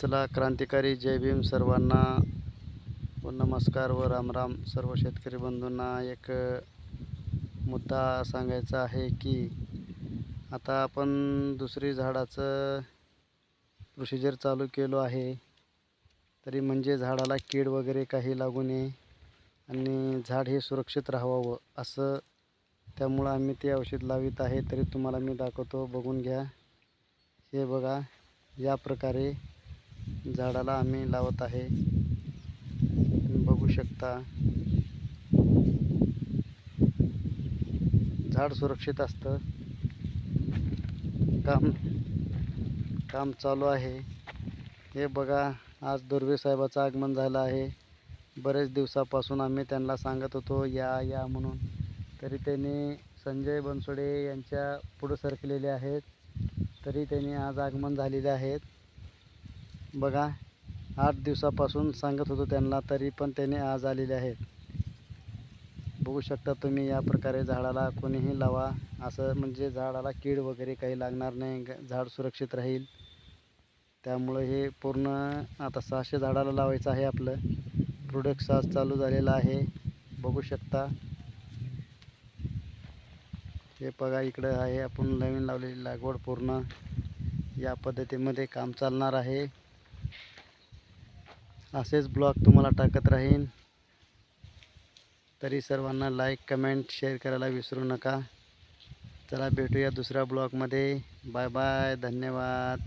चला क्रांतिकारी जय भीम सर्वांना. व नमस्कार व रामराम सर्व शेतकरी बंधूंना एक मुद्दा सांगायचा आहे की आता आपण दुसरी झाडाचं प्रोसिजर चालू केलो आहे. तरी म्हणजे झाडाला कीड वगैरे काही लागू नये आणि झाड हे सुरक्षित राहावं असं त्यामुळं आम्ही ते औषध लावित आहे. तरी तुम्हाला मी दाखवतो बघून घ्या. हे बघा या प्रकारे झाडाला आम्ही लावत आहे. बघू शकता. झाड सुरक्षित असतं. काम काम चालू आहे. हे बघा आज दुर्वे साहेबाचं आगमन झालं आहे. बरेच दिवसापासून आम्ही त्यांना सांगत होतो या या म्हणून. तरी त्यांनी संजय बनसोडे यांच्या पुढं सरकलेले आहेत. तरी त्यांनी आज आगमन झालेले आहेत बघा आठ दिवसापासून सांगत होतो त्यांना तरी पण त्याने आज आलेले आहेत. बघू शकता तुम्ही या प्रकारे झाडाला कोणीही लावा असं म्हणजे झाडाला कीड वगैरे काही लागणार नाही झाड सुरक्षित राहील. त्यामुळं हे पूर्ण आता सहाशे झाडाला लावायचं आहे आपलं. प्रोडक्ट आज चालू झालेला आहे. बघू शकता. हे बघा इकडं आहे आपण नवीन लावलेली लागवड पूर्ण. या पद्धतीमध्ये काम चालणार आहे. असेच ब्लॉग तुम्हाला टाकत राहीन. तरी सर्वांना लाईक कमेंट शेअर करायला विसरू नका. चला भेटूया दुसऱ्या ब्लॉगमध्ये. बाय बाय धन्यवाद.